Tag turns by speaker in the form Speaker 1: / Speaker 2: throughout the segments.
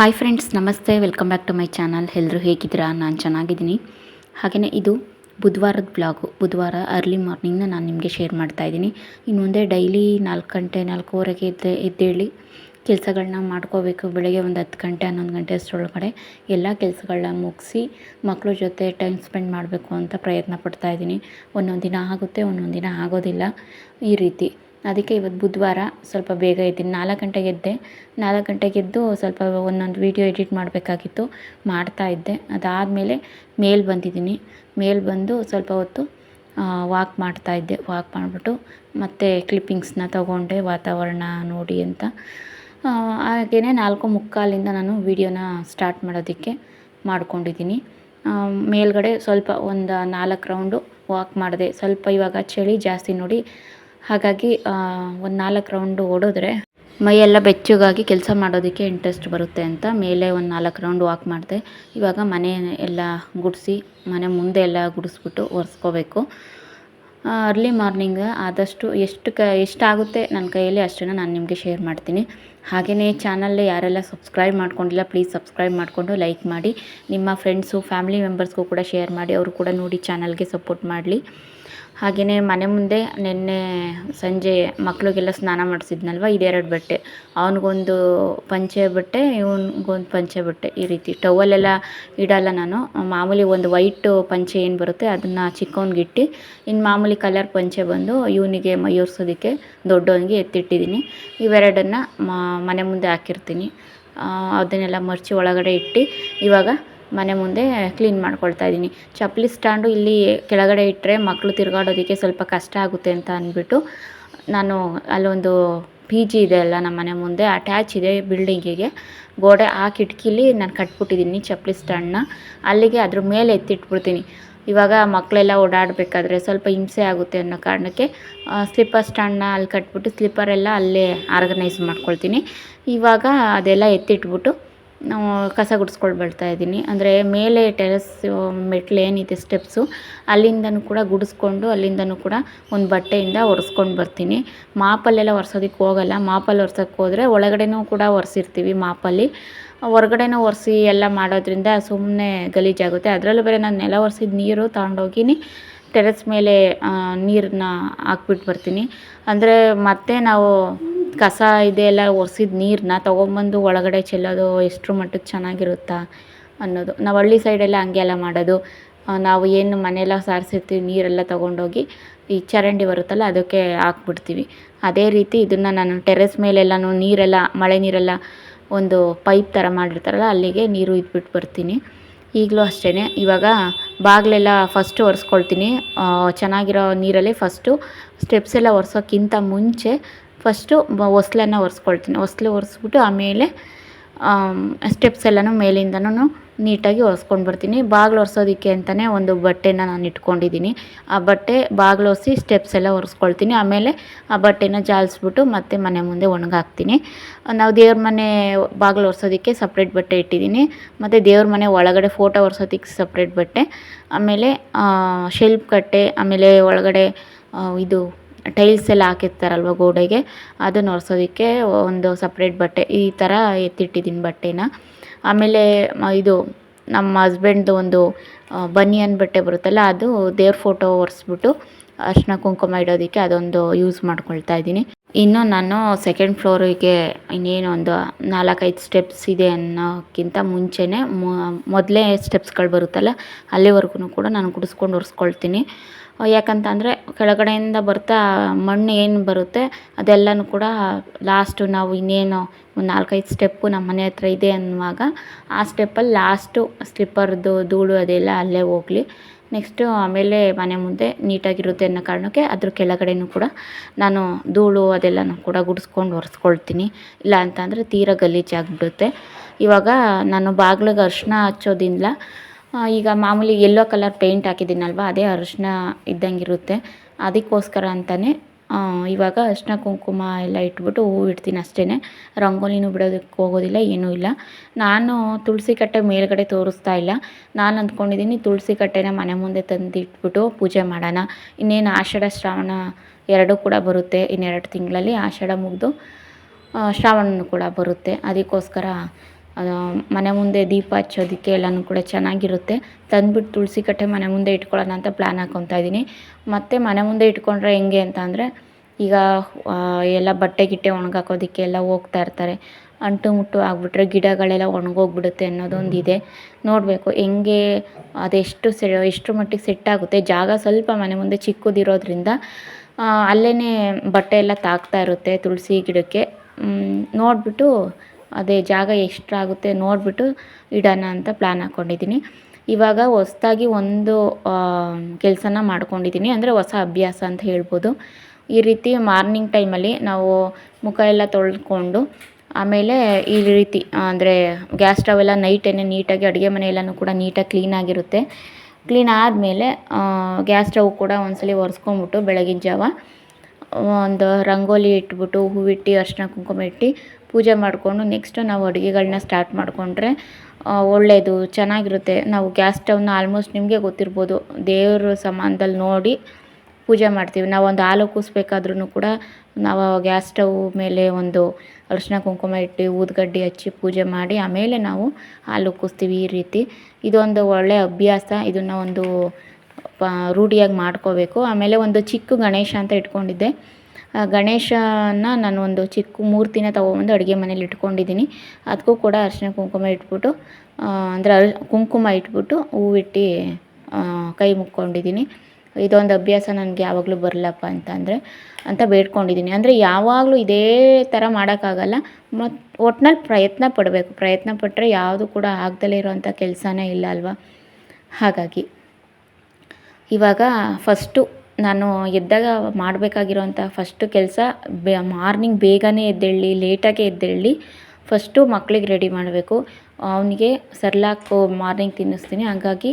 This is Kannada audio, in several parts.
Speaker 1: ಹಾಯ್ ಫ್ರೆಂಡ್ಸ್ ನಮಸ್ತೆ. Welcome back to my channel ಎಲ್ಲರೂ ಹೇಗಿದ್ದೀರಾ? ನಾನು ಚೆನ್ನಾಗಿದ್ದೀನಿ. ಹಾಗೆಯೇ ಇದು ಬುಧವಾರದ ಬ್ಲಾಗು ಬುಧವಾರ ಅರ್ಲಿ ಮಾರ್ನಿಂಗ್ನ ನಾನು ನಿಮಗೆ ಶೇರ್ ಮಾಡ್ತಾ ಇನ್ನು ಮುಂದೆ ಡೈಲಿ ನಾಲ್ಕು ಗಂಟೆ, ನಾಲ್ಕೂವರೆಗೆ ಎದ್ದೆ, ಎದ್ದೇಳಿ ಕೆಲಸಗಳನ್ನ ಮಾಡ್ಕೋಬೇಕು. ಬೆಳಗ್ಗೆ ಒಂದು ಹತ್ತು ಗಂಟೆ, ಹನ್ನೊಂದು ಗಂಟೆ ಅಷ್ಟರೊಳಗಡೆ ಎಲ್ಲ ಕೆಲಸಗಳನ್ನ ಮುಗಿಸಿ ಮಕ್ಕಳ ಜೊತೆ ಟೈಮ್ ಸ್ಪೆಂಡ್ ಮಾಡಬೇಕು ಅಂತ ಪ್ರಯತ್ನ ಪಡ್ತಾಯಿದ್ದೀನಿ ಒಂದೊಂದು ದಿನ ಆಗುತ್ತೆ, ಒಂದೊಂದು ದಿನ ಆಗೋದಿಲ್ಲ ಈ ರೀತಿ. ಅದಕ್ಕೆ ಇವತ್ತು ಬುಧವಾರ ಸ್ವಲ್ಪ ಬೇಗ ಎದ್ದೀನಿ. ನಾಲ್ಕು ಗಂಟೆಗೆ ಎದ್ದೆ. ನಾಲ್ಕು ಗಂಟೆಗೆ ಎದ್ದು ಸ್ವಲ್ಪ ಒಂದೊಂದು ವೀಡಿಯೋ ಎಡಿಟ್ ಮಾಡಬೇಕಾಗಿತ್ತು. ಮಾಡ್ತಾ ಇದ್ದೆ. ಅದಾದಮೇಲೆ ಮೇಲೆ ಬಂದಿದ್ದೀನಿ. ಮೇಲೆ ಬಂದು ಸ್ವಲ್ಪ ಹೊತ್ತು ವಾಕ್ ಮಾಡ್ತಾ ಇದ್ದೆ. ವಾಕ್ ಮಾಡಿಬಿಟ್ಟು ಮತ್ತು ಕ್ಲಿಪ್ಪಿಂಗ್ಸ್ನ ತೊಗೊಂಡೆ. ವಾತಾವರಣ ನೋಡಿ ಅಂತ. ಹಾಗೆಯೇ ನಾಲ್ಕು ಮುಕ್ಕಾಲಿಂದ ನಾನು ವೀಡಿಯೋನ ಸ್ಟಾರ್ಟ್ ಮಾಡೋದಕ್ಕೆ ಮಾಡ್ಕೊಂಡಿದ್ದೀನಿ. ಮೇಲ್ಗಡೆ ಸ್ವಲ್ಪ ಒಂದು ನಾಲ್ಕು ರೌಂಡು ವಾಕ್ ಮಾಡಿದೆ ಸ್ವಲ್ಪ ಇವಾಗ ಚಳಿ ಜಾಸ್ತಿ ನೋಡಿ ಹಾಗಾಗಿ ಒಂದು ನಾಲ್ಕು ರೌಂಡು ಓಡಿದ್ರೆ ಮೈಯೆಲ್ಲ ಬೆಚ್ಚಗಾಗಿ ಕೆಲಸ ಮಾಡೋದಕ್ಕೆ ಇಂಟ್ರೆಸ್ಟ್ ಬರುತ್ತೆ ಅಂತ ಮೇಲೆ ಒಂದು ನಾಲ್ಕು ರೌಂಡ್ ವಾಕ್ ಮಾಡಿದೆ. ಇವಾಗ ಮನೆ ಎಲ್ಲ ಗುಡಿಸಿ, ಮನೆ ಮುಂದೆ ಎಲ್ಲ ಗುಡಿಸ್ಬಿಟ್ಟು ಒರೆಸ್ಕೋಬೇಕು. ಅರ್ಲಿ ಮಾರ್ನಿಂಗ್ ಆದಷ್ಟು ಎಷ್ಟು ಕ ಎಷ್ಟಾಗುತ್ತೆ ನನ್ನ ಕೈಯಲ್ಲಿ ಅಷ್ಟನ್ನು ನಾನು ನಿಮಗೆ ಶೇರ್ ಮಾಡ್ತೀನಿ. ಹಾಗೆಯೇ ಚಾನಲ್ ಯಾರೆಲ್ಲ ಸಬ್ಸ್ಕ್ರೈಬ್ ಮಾಡ್ಕೊಂಡಿಲ್ಲ ಪ್ಲೀಸ್ ಸಬ್ಸ್ಕ್ರೈಬ್ ಮಾಡಿಕೊಂಡು ಲೈಕ್ ಮಾಡಿ. ನಿಮ್ಮ ಫ್ರೆಂಡ್ಸು ಫ್ಯಾಮಿಲಿ ಮೆಂಬರ್ಸ್ಗೂ ಕೂಡ ಶೇರ್ ಮಾಡಿ, ಅವರು ಕೂಡ ನೋಡಿ ಚಾನಲ್ಗೆ ಸಪೋರ್ಟ್ ಮಾಡಲಿ. ಹಾಗೆಯೇ ಮನೆ ಮುಂದೆ ನಿನ್ನೆ ಸಂಜೆ ಮಕ್ಕಳಿಗೆಲ್ಲ ಸ್ನಾನ ಮಾಡಿಸಿದ್ನಲ್ವ? ಇದೆರಡು ಬಟ್ಟೆ. ಅವನಿಗೊಂದು ಪಂಚೆ ಬಟ್ಟೆ, ಇವನಿಗೊಂದು ಪಂಚೆ ಬಟ್ಟೆ ಈ ರೀತಿ. ಟವಲೆಲ್ಲ ಇಡಲ್ಲ ನಾನು. ಮಾಮೂಲಿ ಒಂದು ವೈಟು ಪಂಚೆ ಏನು ಬರುತ್ತೆ ಅದನ್ನು ಚಿಕ್ಕವನಿಗಿಟ್ಟು ಇನ್ನು ಮಾಮೂಲಿ ಕಲರ್ ಪಂಚೆ ಬಂದು ಇವನಿಗೆ ಮೈಯೋರ್ಸೋದಕ್ಕೆ ದೊಡ್ಡವನಿಗೆ ಎತ್ತಿಟ್ಟಿದ್ದೀನಿ. ಇವೆರಡನ್ನು ಮನೆ ಮುಂದೆ ಹಾಕಿರ್ತೀನಿ. ಅದನ್ನೆಲ್ಲ ಮರ್ಚಿ ಒಳಗಡೆ ಇಟ್ಟು ಇವಾಗ ಮನೆ ಮುಂದೆ ಕ್ಲೀನ್ ಮಾಡ್ಕೊಳ್ತಾ ಇದ್ದೀನಿ. ಚಪ್ಪಲಿ ಸ್ಟ್ಯಾಂಡು ಇಲ್ಲಿ ಕೆಳಗಡೆ ಇಟ್ಟರೆ ಮಕ್ಕಳು ತಿರುಗಾಡೋದಕ್ಕೆ ಸ್ವಲ್ಪ ಕಷ್ಟ ಆಗುತ್ತೆ ಅಂತ ಅಂದ್ಬಿಟ್ಟು ನಾನು ಅಲ್ಲೊಂದು ಪಿ ಜಿ ಇದೆ ಅಲ್ಲ ನಮ್ಮ ಮನೆ ಮುಂದೆ ಅಟ್ಯಾಚ್ ಇದೆ ಬಿಲ್ಡಿಂಗಿಗೆ. ಗೋಡೆ ಆ ಕಿಟಕಿಲಿ ನಾನು ಕಟ್ಬಿಟ್ಟಿದ್ದೀನಿ ಚಪ್ಪಲಿ ಸ್ಟ್ಯಾಂಡ್ನ. ಅಲ್ಲಿಗೆ ಅದ್ರ ಮೇಲೆ ಎತ್ತಿಟ್ಬಿಡ್ತೀನಿ. ಇವಾಗ ಮಕ್ಕಳೆಲ್ಲ ಓಡಾಡಬೇಕಾದ್ರೆ ಸ್ವಲ್ಪ ಹಿಂಸೆ ಆಗುತ್ತೆ ಅನ್ನೋ ಕಾರಣಕ್ಕೆ ಸ್ಲಿಪ್ಪರ್ ಸ್ಟ್ಯಾಂಡ್ನ ಅಲ್ಲಿ ಕಟ್ಬಿಟ್ಟು ಸ್ಲಿಪ್ಪರೆಲ್ಲ ಅಲ್ಲೇ ಆರ್ಗನೈಸ್ ಮಾಡ್ಕೊಳ್ತೀನಿ. ಇವಾಗ ಅದೆಲ್ಲ ಎತ್ತಿಟ್ಬಿಟ್ಟು ಕಸ ಗುಡಿಸ್ಕೊಂಡು ಬರ್ತಾ ಇದ್ದೀನಿ. ಅಂದರೆ ಮೇಲೆ ಟೆರೆಸ್ ಮೆಟ್ಲು ಏನಿದೆ ಸ್ಟೆಪ್ಸು, ಅಲ್ಲಿಂದನೂ ಕೂಡ ಗುಡಿಸ್ಕೊಂಡು ಅಲ್ಲಿಂದನೂ ಕೂಡ ಒಂದು ಬಟ್ಟೆಯಿಂದ ಒರೆಸ್ಕೊಂಡು ಬರ್ತೀನಿ. ಮಾಪಲ್ಲೆಲ್ಲ ಒರೆಸೋದಕ್ಕೆ ಹೋಗಲ್ಲ. ಮಾಪಲ್ಲಿ ಒರ್ಸೋಕ್ಕೆ ಹೋದರೆ ಒಳಗಡೆನೂ ಕೂಡ ಒರೆಸಿರ್ತೀವಿ ಮಾಪಲ್ಲಿ. ಹೊರ್ಗಡೆನೂ ಒರೆಸಿ ಎಲ್ಲ ಮಾಡೋದ್ರಿಂದ ಸುಮ್ಮನೆ ಗಲೀಜಾಗುತ್ತೆ. ಅದರಲ್ಲೂ ಬೇರೆ ನಾನು ನೆಲ ಒರೆಸಿದ ನೀರು ತಗೊಂಡೋಗಿನಿ. ಟೆರೆಸ್ ಮೇಲೆ ನೀರನ್ನ ಹಾಕ್ಬಿಟ್ಟು ಬರ್ತೀನಿ. ಅಂದರೆ ಮತ್ತೆ ನಾವು ಕಸ ಇದೆಲ್ಲ ಒರೆಸಿದ ನೀರನ್ನ ತೊಗೊಂಬಂದು ಒಳಗಡೆ ಚೆಲ್ಲೋದು ಎಷ್ಟರ ಮಟ್ಟಿಗೆ ಚೆನ್ನಾಗಿರುತ್ತಾ ಅನ್ನೋದು. ನಾವು ಹಳ್ಳಿ ಸೈಡೆಲ್ಲ ಹಂಗೆಲ್ಲ ಮಾಡೋದು. ನಾವು ಏನು ಮನೆಯೆಲ್ಲ ಸಾರಿಸಿರ್ತೀವಿ, ನೀರೆಲ್ಲ ತೊಗೊಂಡೋಗಿ ಈ ಚರಂಡಿ ಬರುತ್ತಲ್ಲ ಅದಕ್ಕೆ ಹಾಕ್ಬಿಡ್ತೀವಿ. ಅದೇ ರೀತಿ ಇದನ್ನು ನಾನು ಟೆರೆಸ್ ಮೇಲೆಲ್ಲನೂ ನೀರೆಲ್ಲ, ಮಳೆ ನೀರೆಲ್ಲ ಒಂದು ಪೈಪ್ ಥರ ಮಾಡಿರ್ತಾರಲ್ಲ ಅಲ್ಲಿಗೆ ನೀರು ಇದ್ಬಿಟ್ಟು ಬರ್ತೀನಿ. ಈಗಲೂ ಅಷ್ಟೇ ಇವಾಗ ಬಾಗಿಲೆಲ್ಲ ಫಸ್ಟು ಒರೆಸ್ಕೊಳ್ತೀನಿ. ಚೆನ್ನಾಗಿರೋ ನೀರಲ್ಲಿ ಫಸ್ಟು ಸ್ಟೆಪ್ಸ್ ಎಲ್ಲ ಒರೆಸೋಕ್ಕಿಂತ ಮುಂಚೆ ಫಸ್ಟು ಒಸ್ಲನ್ನು ಒರೆಸ್ಕೊಳ್ತೀನಿ. ಒಸ್ಲು ಒರೆಸ್ಬಿಟ್ಟು ಆಮೇಲೆ ಸ್ಟೆಪ್ಸ್ ಎಲ್ಲನೂ ಮೇಲಿಂದನೂ ನೀಟಾಗಿ ಒರೆಸ್ಕೊಂಡು ಬರ್ತೀನಿ. ಬಾಗಿಲು ಒರೆಸೋದಕ್ಕೆ ಅಂತಲೇ ಒಂದು ಬಟ್ಟೆನ ನಾನು ಇಟ್ಕೊಂಡಿದ್ದೀನಿ. ಆ ಬಟ್ಟೆ ಬಾಗಿಲು ಒರೆಸಿ ಸ್ಟೆಪ್ಸ್ ಎಲ್ಲ ಒರೆಸ್ಕೊಳ್ತೀನಿ. ಆಮೇಲೆ ಆ ಬಟ್ಟೆನ ಜಾಲಿಸ್ಬಿಟ್ಟು ಮತ್ತೆ ಮನೆ ಮುಂದೆ ಒಣಗಾಕ್ತೀನಿ. ನಾವು ದೇವ್ರ ಮನೆ ಬಾಗಿಲು ಒರೆಸೋದಕ್ಕೆ ಸಪ್ರೇಟ್ ಬಟ್ಟೆ ಇಟ್ಟಿದ್ದೀನಿ. ಮತ್ತು ದೇವ್ರ ಮನೆ ಒಳಗಡೆ ಫೋಟೋ ಒರೆಸೋದಕ್ಕೆ ಸಪ್ರೇಟ್ ಬಟ್ಟೆ. ಆಮೇಲೆ ಶೆಲ್ಫ್ ಕಟ್ಟೆ, ಆಮೇಲೆ ಒಳಗಡೆ ಇದು ಟೈಲ್ಸ್ ಎಲ್ಲ ಹಾಕಿರ್ತಾರಲ್ವ ಗೋಡೆಗೆ? ಅದನ್ನು ಒರೆಸೋದಕ್ಕೆ ಒಂದು ಸಪ್ರೇಟ್ ಬಟ್ಟೆ, ಈ ಥರ ಎತ್ತಿಟ್ಟಿದ್ದೀನಿ ಬಟ್ಟೆನ. ಆಮೇಲೆ ಇದು ನಮ್ಮ ಹಸ್ಬೆಂಡ್ದು ಒಂದು ಬನಿಯನ್ ಬಟ್ಟೆ ಬರುತ್ತಲ್ಲ, ಅದು ದೇವ್ರ ಫೋಟೋ ಒರೆಸ್ಬಿಟ್ಟು ಅರ್ಶಿನ ಕುಂಕುಮ ಇಡೋದಕ್ಕೆ ಅದೊಂದು ಯೂಸ್ ಮಾಡ್ಕೊಳ್ತಾ ಇದ್ದೀನಿ. ಇನ್ನು ನಾನು ಸೆಕೆಂಡ್ ಫ್ಲೋರಿಗೆ ಇನ್ನೇನು ಒಂದು ನಾಲ್ಕೈದು ಸ್ಟೆಪ್ಸ್ ಇದೆ ಅನ್ನೋಕ್ಕಿಂತ ಮುಂಚೆನೇ ಮೊದಲೇ ಸ್ಟೆಪ್ಸ್ಗಳು ಬರುತ್ತಲ್ಲ, ಅಲ್ಲಿವರೆಗೂ ಕೂಡ ನಾನು ಗುಡಿಸ್ಕೊಂಡು ಒರೆಸ್ಕೊಳ್ತೀನಿ. ಯಾಕಂತ ಅಂದರೆ ಕೆಳಗಡೆಯಿಂದ ಬರ್ತಾ ಮಣ್ಣು ಏನು ಬರುತ್ತೆ ಅದೆಲ್ಲನೂ ಕೂಡ ಲಾಸ್ಟು ನಾವು ಇನ್ನೇನು ಒಂದು ನಾಲ್ಕೈದು ಸ್ಟೆಪ್ಪು ನಮ್ಮ ಮನೆ ಹತ್ರ ಇದೆ ಅನ್ನುವಾಗ ಆ ಸ್ಟೆಪ್ಪಲ್ಲಿ ಲಾಸ್ಟು ಸ್ಲಿಪ್ಪರ್ದು ಧೂಳು ಅದೆಲ್ಲ ಅಲ್ಲೇ ಹೋಗಲಿ. ನೆಕ್ಸ್ಟು ಆಮೇಲೆ ಮನೆ ಮುಂದೆ ನೀಟಾಗಿರುತ್ತೆ ಅನ್ನೋ ಕಾರಣಕ್ಕೆ ಅದ್ರ ಕೆಳಗಡೆನೂ ಕೂಡ ನಾನು ಧೂಳು ಅದೆಲ್ಲನೂ ಕೂಡ ಗುಡಿಸ್ಕೊಂಡು ಒರೆಸ್ಕೊಳ್ತೀನಿ. ಇಲ್ಲ ಅಂತಂದರೆ ತೀರಾ ಗಲೀಜಾಗಿಬಿಡುತ್ತೆ. ಇವಾಗ ನಾನು ಬಾಗ್ಲಿಗೆ ಅರಿಶಿನ ಹಚ್ಚೋದಿಲ್ಲ ಈಗ ಮಾಮೂಲಿ ಯೆಲ್ಲೋ ಕಲರ್ ಪೇಂಟ್ ಹಾಕಿದ್ದೀನಲ್ವ, ಅದೇ ಅರಿಶಿನ ಇದ್ದಂಗಿರುತ್ತೆ. ಅದಕ್ಕೋಸ್ಕರ ಅಂತಲೇ ಇವಾಗ ಅರಿಶಿನ ಕುಂಕುಮ ಎಲ್ಲ ಇಟ್ಬಿಟ್ಟು ಹೂವು ಇಡ್ತೀನಿ ಅಷ್ಟೇ ರಂಗೋಲಿನೂ ಬಿಡೋದಕ್ಕೆ ಹೋಗೋದಿಲ್ಲ, ಏನೂ ಇಲ್ಲ. ನಾನು ತುಳಸಿ ಕಟ್ಟೆ ಮೇಲ್ಗಡೆ ತೋರಿಸ್ತಾ ಇಲ್ಲ. ನಾನು ಅಂದ್ಕೊಂಡಿದ್ದೀನಿ ತುಳಸಿ ಕಟ್ಟೆನ ಮನೆ ಮುಂದೆ ತಂದು ಇಟ್ಬಿಟ್ಟು ಪೂಜೆ ಮಾಡೋಣ. ಇನ್ನೇನು ಆಷಾಢ ಶ್ರಾವಣ ಎರಡೂ ಕೂಡ ಬರುತ್ತೆ, ಇನ್ನೆರಡು ತಿಂಗಳಲ್ಲಿ ಆಷಾಢ ಮುಗಿದು ಶ್ರಾವಣನೂ ಕೂಡ ಬರುತ್ತೆ. ಅದಕ್ಕೋಸ್ಕರ ಅದು ಮನೆ ಮುಂದೆ ದೀಪ ಹಚ್ಚೋದಕ್ಕೆ ಎಲ್ಲನೂ ಕೂಡ ಚೆನ್ನಾಗಿರುತ್ತೆ. ತಂದ್ಬಿಟ್ಟು ತುಳಸಿ ಕಟ್ಟೆ ಮನೆ ಮುಂದೆ ಇಟ್ಕೊಳ್ಳೋಣ ಅಂತ ಪ್ಲ್ಯಾನ್ ಹಾಕ್ಕೊತಾ ಇದ್ದೀನಿ ಮತ್ತು ಮನೆ ಮುಂದೆ ಇಟ್ಕೊಂಡ್ರೆ ಹೆಂಗೆ ಅಂತ ಅಂದರೆ, ಈಗ ಎಲ್ಲ ಬಟ್ಟೆ ಗಿಟ್ಟೆ ಒಣಗಾಕೋದಕ್ಕೆ ಎಲ್ಲ ಹೋಗ್ತಾ ಇರ್ತಾರೆ. ಅಂಟು ಮುಟ್ಟು ಆಗಿಬಿಟ್ರೆ ಗಿಡಗಳೆಲ್ಲ ಒಣಗೋಗ್ಬಿಡುತ್ತೆ ಅನ್ನೋದೊಂದು ಇದೆ. ನೋಡಬೇಕು ಹೆಂಗೆ ಅದೆಷ್ಟು ಸೆ, ಎಷ್ಟರ ಮಟ್ಟಿಗೆ ಸೆಟ್ ಆಗುತ್ತೆ. ಜಾಗ ಸ್ವಲ್ಪ ಮನೆ ಮುಂದೆ ಚಿಕ್ಕದಿರೋದ್ರಿಂದ ಅಲ್ಲೇ ಬಟ್ಟೆ ಎಲ್ಲ ತಾಗ್ತಾ ಇರುತ್ತೆ ತುಳಸಿ ಗಿಡಕ್ಕೆ. ನೋಡಿಬಿಟ್ಟು ಅದೇ ಜಾಗ ಎಷ್ಟಾಗುತ್ತೆ ನೋಡಿಬಿಟ್ಟು ಇಡೋಣ ಅಂತ ಪ್ಲ್ಯಾನ್ ಹಾಕ್ಕೊಂಡಿದ್ದೀನಿ ಇವಾಗ ಹೊಸ್ದಾಗಿ ಒಂದು ಕೆಲಸನ ಮಾಡ್ಕೊಂಡಿದ್ದೀನಿ. ಅಂದರೆ ಹೊಸ ಅಭ್ಯಾಸ ಅಂತ ಹೇಳ್ಬೋದು. ಈ ರೀತಿ ಮಾರ್ನಿಂಗ್ ಟೈಮಲ್ಲಿ ನಾವು ಮುಖ ಎಲ್ಲ ತೊಳ್ಕೊಂಡು, ಆಮೇಲೆ ಈ ರೀತಿ, ಅಂದರೆ ಗ್ಯಾಸ್ ಸ್ಟವ್ ಎಲ್ಲ ನೈಟೇ ನೀಟಾಗಿ ಅಡುಗೆ ಮನೆ ಕೂಡ ನೀಟಾಗಿ ಕ್ಲೀನಾಗಿರುತ್ತೆ ಕ್ಲೀನ್ ಆದಮೇಲೆ ಗ್ಯಾಸ್ ಸ್ಟವ್ ಕೂಡ ಒಂದ್ಸಲಿ ಒರೆಸ್ಕೊಂಬಿಟ್ಟು ಬೆಳಗಿನ ಜಾವ ಒಂದು ರಂಗೋಲಿ ಇಟ್ಬಿಟ್ಟು ಹೂವಿಟ್ಟು ಅರಿಶಿನ ಕುಂಕುಮ ಇಟ್ಟು ಪೂಜೆ ಮಾಡಿಕೊಂಡು ನೆಕ್ಸ್ಟು ನಾವು ಅಡುಗೆಗಳನ್ನ ಸ್ಟಾರ್ಟ್ ಮಾಡಿಕೊಂಡ್ರೆ ಒಳ್ಳೆಯದು ಚೆನ್ನಾಗಿರುತ್ತೆ. ನಾವು ಗ್ಯಾಸ್ ಸ್ಟವ್ನ ಆಲ್ಮೋಸ್ಟ್ ನಿಮಗೆ ಗೊತ್ತಿರ್ಬೋದು. ದೇವ್ರ ಸಮಾನದಲ್ಲಿ ನೋಡಿ ಪೂಜೆ ಮಾಡ್ತೀವಿ. ನಾವು ಒಂದು ಹಾಲು ಕೂಸ್ಬೇಕಾದ್ರೂ ಕೂಡ ನಾವು ಗ್ಯಾಸ್ ಸ್ಟವ್ ಮೇಲೆ ಒಂದು ಅರಿಶಿನ ಕುಂಕುಮ ಇಟ್ಟು ಊದ್ಗಡ್ಡಿ ಹಚ್ಚಿ ಪೂಜೆ ಮಾಡಿ ಆಮೇಲೆ ನಾವು ಹಾಲು ಕೂಸ್ತೀವಿ ಈ ರೀತಿ. ಇದೊಂದು ಒಳ್ಳೆಯ ಅಭ್ಯಾಸ. ಇದನ್ನು ಒಂದು ಪ, ರೂಢಿಯಾಗಿ ಮಾಡ್ಕೋಬೇಕು. ಆಮೇಲೆ ಒಂದು ಚಿಕ್ಕ ಗಣೇಶ ಅಂತ ಇಟ್ಕೊಂಡಿದ್ದೆ. ಗಣೇಶನ ನಾನು ಒಂದು ಚಿಕ್ಕ ಮೂರ್ತಿನ ತೊಗೊಬಂದು ಅಡುಗೆ ಮನೇಲಿ ಇಟ್ಕೊಂಡಿದ್ದೀನಿ. ಅದಕ್ಕೂ ಕೂಡ ಅರಿಶಿನ ಕುಂಕುಮ ಇಟ್ಬಿಟ್ಟು ಅಂದರೆ ಕುಂಕುಮ ಇಟ್ಬಿಟ್ಟು ಹೂವಿಟ್ಟು ಕೈ ಮುಕ್ಕೊಂಡಿದ್ದೀನಿ. ಇದೊಂದು ಅಭ್ಯಾಸ ನನಗೆ ಯಾವಾಗಲೂ ಬರಲಪ್ಪ ಅಂತ ಅಂದರೆ, ಅಂತ ಬೇಡ್ಕೊಂಡಿದ್ದೀನಿ. ಅಂದರೆ ಯಾವಾಗಲೂ ಇದೇ ಥರ ಮಾಡೋಕ್ಕಾಗಲ್ಲ. ಮತ್ತು ಒಟ್ನಲ್ಲಿ ಪ್ರಯತ್ನ ಪಡಬೇಕು. ಪ್ರಯತ್ನ ಪಟ್ಟರೆ ಯಾವುದು ಕೂಡ ಆಗ್ದಲೇ ಇರೋವಂಥ ಕೆಲಸನೇ ಇಲ್ಲ ಅಲ್ವಾ? ಹಾಗಾಗಿ. ಇವಾಗ ಫಸ್ಟು ನಾನು ಎದ್ದಾಗ ಮಾಡಬೇಕಾಗಿರೋಂಥ ಫಸ್ಟು ಕೆಲಸ ಬೆ ಮಾರ್ನಿಂಗ್ ಬೇಗನೆ ಎದ್ದೇಳಲಿ ಲೇಟಾಗೆ ಎದ್ದೇಳಲಿ ಫಸ್ಟು ಮಕ್ಳಿಗೆ ರೆಡಿ ಮಾಡಬೇಕು. ಅವನಿಗೆ ಸರ್ಲಾಕು ಮಾರ್ನಿಂಗ್ ತಿನ್ನಿಸ್ತೀನಿ. ಹಾಗಾಗಿ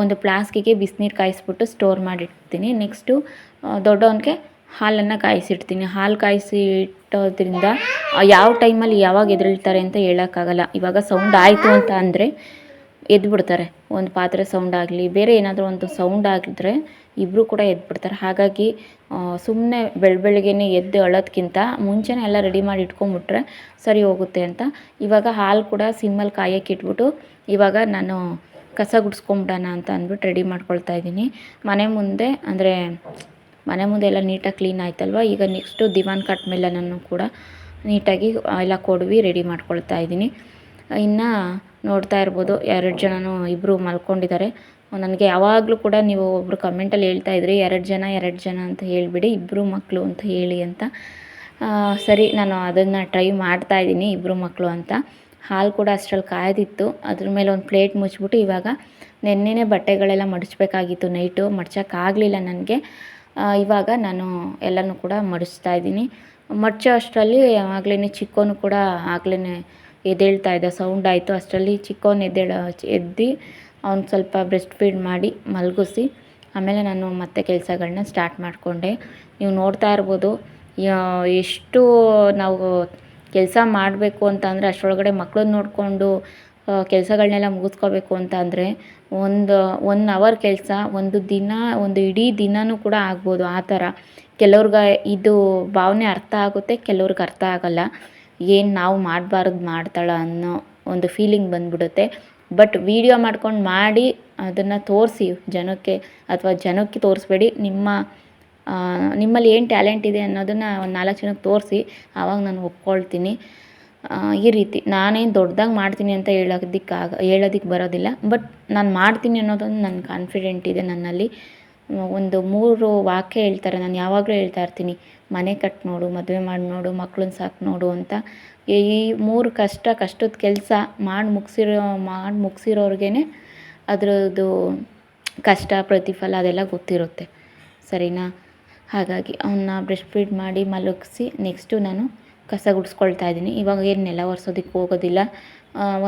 Speaker 1: ಒಂದು ಪ್ಲಾಸ್ಕಿಗೆ ಬಿಸಿನೀರು ಕಾಯಿಸ್ಬಿಟ್ಟು ಸ್ಟೋರ್ ಮಾಡಿಡ್ತೀನಿ. ನೆಕ್ಸ್ಟು ದೊಡ್ಡವನಿಗೆ ಹಾಲನ್ನು ಕಾಯಿಸಿಡ್ತೀನಿ. ಹಾಲು ಕಾಯಿಸಿ ಇಟ್ಟೋದ್ರಿಂದ ಯಾವ ಟೈಮಲ್ಲಿ ಯಾವಾಗ ಎದ್ದೇಳ್ತಾರೆ ಅಂತ ಹೇಳೋಕ್ಕಾಗಲ್ಲ. ಇವಾಗ ಸೌಂಡ್ ಆಯಿತು ಅಂತ ಅಂದರೆ ಎದ್ಬಿಡ್ತಾರೆ. ಒಂದು ಪಾತ್ರೆ ಸೌಂಡ್ ಆಗಲಿ, ಬೇರೆ ಏನಾದರೂ ಒಂದು ಸೌಂಡ್ ಆಗಿದ್ರೆ ಇಬ್ಬರು ಕೂಡ ಎದ್ಬಿಡ್ತಾರೆ. ಹಾಗಾಗಿ ಸುಮ್ಮನೆ ಬೆಳ ಬೆಳಗ್ಗೆನೇ ಎದ್ದು ಅಳೋದ್ಕಿಂತ ಮುಂಚೆನೇ ಎಲ್ಲ ರೆಡಿ ಮಾಡಿ ಇಟ್ಕೊಂಬಿಟ್ರೆ ಸರಿ ಹೋಗುತ್ತೆ ಅಂತ. ಇವಾಗ ಹಾಲು ಕೂಡ ಸಿಮ್ಮಲ್ಲಿ ಕಾಯಕ್ಕೆ ಇಟ್ಬಿಟ್ಟು, ಇವಾಗ ನಾನು ಕಸ ಗುಡಿಸ್ಕೊಂಬಿಡೋಣ ಅಂತ ಅಂದ್ಬಿಟ್ಟು ರೆಡಿ ಮಾಡ್ಕೊಳ್ತಾ ಇದ್ದೀನಿ. ಮನೆ ಮುಂದೆ, ಅಂದರೆ ಮನೆ ಮುಂದೆ ಎಲ್ಲ ನೀಟಾಗಿ ಕ್ಲೀನ್ ಆಯ್ತಲ್ವ? ಈಗ ನೆಕ್ಸ್ಟು ದಿವಾನ್ ಕಟ್ ಮೇಲೆ ನಾನು ಕೂಡ ನೀಟಾಗಿ ಎಲ್ಲ ಕೊಡ್ವಿ ರೆಡಿ ಮಾಡ್ಕೊಳ್ತಾ ಇದ್ದೀನಿ. ಇನ್ನು ನೋಡ್ತಾ ಇರ್ಬೋದು. ಎರಡು ಜನನೂ ಇಬ್ಬರು ಮಲ್ಕೊಂಡಿದ್ದಾರೆ. ನನಗೆ ಯಾವಾಗಲೂ ಕೂಡ ನೀವು ಒಬ್ಬರು ಕಮೆಂಟಲ್ಲಿ ಹೇಳ್ತಾ ಇದ್ರಿ, ಎರಡು ಜನ ಎರಡು ಜನ ಅಂತ ಹೇಳಿಬಿಡಿ ಇಬ್ಬರು ಮಕ್ಕಳು ಅಂತ ಹೇಳಿ ಅಂತ. ಸರಿ, ನಾನು ಅದನ್ನು ಟ್ರೈ ಮಾಡ್ತಾ ಇದ್ದೀನಿ ಇಬ್ಬರು ಮಕ್ಕಳು ಅಂತ. ಹಾಲು ಕೂಡ ಅಷ್ಟರಲ್ಲಿ ಕಾಯ್ದಿತ್ತು. ಅದ್ರ ಮೇಲೆ ಒಂದು ಪ್ಲೇಟ್ ಮುಚ್ಚಿಬಿಟ್ಟು ಇವಾಗ ನೆನ್ನೆನೇ ಬಟ್ಟೆಗಳೆಲ್ಲ ಮಡಚಬೇಕಾಗಿತ್ತು ನೈಟು ಮಡ್ಚೋಕ್ಕಾಗಲಿಲ್ಲ ನನಗೆ. ಇವಾಗ ನಾನು ಎಲ್ಲನೂ ಕೂಡ ಮಡಿಸ್ತಾ ಇದ್ದೀನಿ. ಮಡಚೋ ಅಷ್ಟರಲ್ಲಿ ಆಗ್ಲೇ ಚಿಕ್ಕೋನು ಕೂಡ ಆಗ್ಲೇ ಎದ್ದೇಳ್ತಾ ಇದ್ದ. ಸೌಂಡ್ ಆಯಿತು. ಅಷ್ಟರಲ್ಲಿ ಚಿಕ್ಕವ್ನು ಎದ್ದೇಳ, ಎದ್ದು ಅವ್ನು ಸ್ವಲ್ಪ ಬ್ರೆಸ್ಟ್ ಫೀಡ್ ಮಾಡಿ ಮಲಗಿಸಿ, ಆಮೇಲೆ ನಾನು ಮತ್ತೆ ಕೆಲಸಗಳನ್ನ ಸ್ಟಾರ್ಟ್ ಮಾಡಿಕೊಂಡೆ. ನೀವು ನೋಡ್ತಾ ಇರ್ಬೋದು ಎಷ್ಟು ನಾವು ಕೆಲಸ ಮಾಡಬೇಕು ಅಂತ ಅಂದರೆ ಅಷ್ಟರೊಳಗಡೆ ಮಕ್ಕಳನ್ನ ನೋಡಿಕೊಂಡು ಕೆಲಸಗಳನ್ನೆಲ್ಲ ಮುಗಿಸ್ಕೋಬೇಕು ಅಂತ ಅಂದರೆ ಒಂದು ಒನ್ ಅವರ್ ಕೆಲಸ, ಒಂದು ದಿನ, ಒಂದು ಇಡೀ ದಿನವೂ ಕೂಡ ಆಗ್ಬೋದು. ಆ ಥರ. ಕೆಲವ್ರಿಗೆ ಇದು ಭಾವನೆ ಅರ್ಥ ಆಗುತ್ತೆ, ಕೆಲವ್ರಿಗೆ ಅರ್ಥ ಆಗೋಲ್ಲ. ಏನು ನಾವು ಮಾಡಬಾರ್ದು ಮಾಡ್ತಾಳೆ ಅನ್ನೋ ಒಂದು ಫೀಲಿಂಗ್ ಬಂದ್ಬಿಡುತ್ತೆ. ಬಟ್ ವೀಡಿಯೋ ಮಾಡ್ಕೊಂಡು ಮಾಡಿ ಅದನ್ನು ತೋರಿಸಿ ಜನಕ್ಕೆ ಅಥವಾ ಜನಕ್ಕೆ ತೋರಿಸ್ಬೇಡಿ. ನಿಮ್ಮ ನಿಮ್ಮಲ್ಲಿ ಏನು ಟ್ಯಾಲೆಂಟ್ ಇದೆ ಅನ್ನೋದನ್ನು ಒಂದು ನಾಲ್ಕು ಜನಕ್ಕೆ ತೋರಿಸಿ, ಆವಾಗ ನಾನು ಒಪ್ಕೊಳ್ತೀನಿ. ಈ ರೀತಿ ನಾನೇನು ದೊಡ್ಡದಾಗಿ ಮಾಡ್ತೀನಿ ಅಂತ ಹೇಳೋದಿಕ್ಕೆ ಆಗ ಹೇಳೋದಕ್ಕೆ ಬರೋದಿಲ್ಲ. ಬಟ್ ನಾನು ಮಾಡ್ತೀನಿ ಅನ್ನೋದೊಂದು ನನ್ನ ಕಾನ್ಫಿಡೆಂಟ್ ಇದೆ ನನ್ನಲ್ಲಿ. ಒಂದು ಮೂರು ವಾಕ್ಯ ಹೇಳ್ತಾರೆ, ನಾನು ಯಾವಾಗಲೂ ಹೇಳ್ತಾ ಇರ್ತೀನಿ. ಮನೆ ಕಟ್ಟಿ ನೋಡು, ಮದುವೆ ಮಾಡಿ ನೋಡು ಮಕ್ಳನ್ನ ಸಾಕು ನೋಡು ಅಂತ ಈ ಮೂರು ಕಷ್ಟ, ಕಷ್ಟದ ಕೆಲಸ ಮಾಡಿ ಮುಗಿಸಿರೋ, ಮಾಡಿ ಮುಗಿಸಿರೋರ್ಗೇ ಅದರದ್ದು ಕಷ್ಟ, ಪ್ರತಿಫಲ ಅದೆಲ್ಲ ಗೊತ್ತಿರುತ್ತೆ. ಸರಿನಾ? ಹಾಗಾಗಿ ಅವನ್ನ ಬ್ರೆಸ್ಟ್ ಫೀಡ್ ಮಾಡಿ ಮಲಗಿಸಿ ನೆಕ್ಸ್ಟು ನಾನು ಕಸ ಗುಡಿಸ್ಕೊಳ್ತಾ ಇದ್ದೀನಿ. ಇವಾಗ ಏನು ನೆಲ ಒರೆಸೋದಕ್ಕೆ ಹೋಗೋದಿಲ್ಲ.